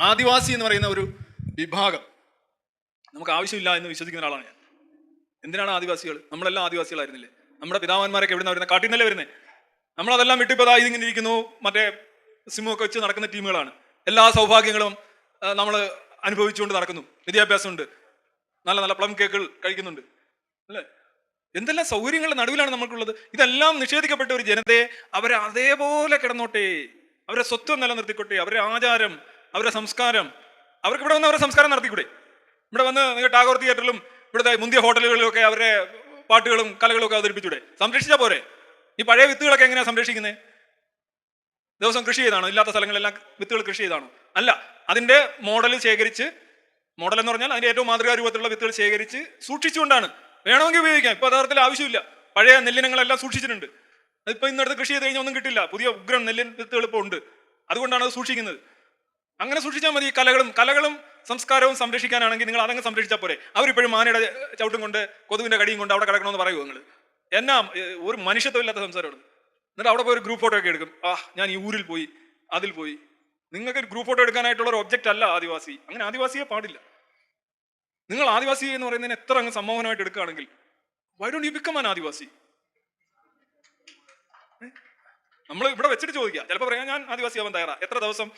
ആദിവാസി എന്ന് പറയുന്ന ഒരു വിഭാഗം. നമുക്ക് ആവശ്യമില്ല എന്ന് വിശ്വസിക്കുന്ന ഒരാളാണ് ഞാൻ. എന്തിനാണ് ആദിവാസികൾ? നമ്മളെല്ലാം ആദിവാസികളായിരുന്നില്ലേ? നമ്മുടെ പിതാവന്മാരൊക്കെ എവിടെ വരുന്നത് കാട്ടിൽ നിന്നല്ലേ വരുന്നത് നമ്മളതെല്ലാം വിട്ടിപ്പോൾ ഇതിങ്ങനെ ഇരിക്കുന്നു. മറ്റേ സിമ്മൊക്കെ വെച്ച് നടക്കുന്ന ടീമുകളാണ്. എല്ലാ സൗഭാഗ്യങ്ങളും നമ്മൾ അനുഭവിച്ചുകൊണ്ട് നടക്കുന്നു. വിദ്യാഭ്യാസമുണ്ട്. നല്ല നല്ല പ്ലം കേക്കുകൾ കഴിക്കുന്നുണ്ട്. അല്ലേ? എന്തെല്ലാം സൗകര്യങ്ങളുടെ നടുവിലാണ് നമുക്കുള്ളത് ഇതെല്ലാം നിഷേധിക്കപ്പെട്ട ഒരു ജനതയെ അവരെ അതേപോലെ കിടന്നോട്ടെ. അവരെ സ്വത്വം നിലനിർത്തിക്കോട്ടെ. അവരെ ആചാരം അവരുടെ സംസ്കാരം. അവർക്ക് ഇവിടെ വന്ന് അവരുടെ സംസ്കാരം നടത്തിക്കൂടെ? ഇവിടെ വന്ന് നിങ്ങൾ ടാഗോർ തിയേറ്ററിലും ഇവിടുത്തെ മുന്തിയ ഹോട്ടലുകളിലൊക്കെ അവരുടെ പാട്ടുകളും കലകളും ഒക്കെ അവതരിപ്പിച്ചൂടെ? സംരക്ഷിച്ചാൽ പോരെ? ഈ പഴയ വിത്തുകളൊക്കെ എങ്ങനെയാണ് സംരക്ഷിക്കുന്നത് ദിവസം കൃഷി ചെയ്താണോ? ഇല്ലാത്ത സ്ഥലങ്ങളിലെല്ലാം വിത്തുകൾ കൃഷി ചെയ്താണോ? അല്ല അതിന്റെ മോഡൽ ശേഖരിച്ച് മോഡൽ എന്ന് പറഞ്ഞാൽ അതിന്റെ ഏറ്റവും മാതൃകാ രൂപത്തിലുള്ള വിത്തുകൾ ശേഖരിച്ച് സൂക്ഷിച്ചുകൊണ്ടാണ്. വേണമെങ്കിൽ ഉപയോഗിക്കാം ഇപ്പോൾ യഥാർത്ഥത്തിൽ ആവശ്യമില്ല. പഴയ നെല്ലിനങ്ങളെല്ലാം സൂക്ഷിച്ചിട്ടുണ്ട്. അതിപ്പോൾ ഇന്നടുത്ത് കൃഷി ചെയ്ത് കഴിഞ്ഞാൽ ഒന്നും കിട്ടില്ല. പുതിയ ഉഗ്രം നെല്ലിൻ വിത്തുകൾ ഇപ്പോൾ ഉണ്ട്. അതുകൊണ്ടാണ് അത് സൂക്ഷിക്കുന്നത്. അങ്ങനെ സൂക്ഷിച്ചാൽ മതി കലകളും. കലകളും സംസ്കാരവും സംരക്ഷിക്കാനാണെങ്കിൽ നിങ്ങൾ അതങ്ങ് സംരക്ഷിച്ചാൽ പോരെ. അവരിപ്പോഴും മാനയുടെ ചവിട്ടും കൊണ്ട് കൊതുവിന്റെ കടിയും കൊണ്ട് അവിടെ കിടക്കണമെന്ന് പറയുമോ നിങ്ങൾ. എന്നാ ഒരു മനുഷ്യത്വമില്ലാത്ത സംസാരമാണ് എന്നിട്ട് അവിടെ പോയി ഒരു ഗ്രൂപ്പ് ഫോട്ടോ ഒക്കെ എടുക്കും. ആ ഞാൻ ഈ ഊരിൽ പോയി അതിൽ പോയി. നിങ്ങൾക്ക് ഗ്രൂപ്പ് ഫോട്ടോ എടുക്കാനായിട്ടുള്ള ഒരു ഒബ്ജക്റ്റ് അല്ല ആദിവാസി. അങ്ങനെ ആദിവാസിയെ പാടില്ല. നിങ്ങൾ ആദിവാസി എന്ന് പറയുന്നതിന് എത്ര അങ്ങ് സമ്മോഹനമായിട്ട് എടുക്കുകയാണെങ്കിൽ why don't you become an Adivasi? നമ്മൾ ഇവിടെ വെച്ചിട്ട് ചോദിക്കുക ചിലപ്പോൾ പറയാം ഞാൻ ആദിവാസി ആവാൻ തയ്യാറാ. എത്ര ദിവസം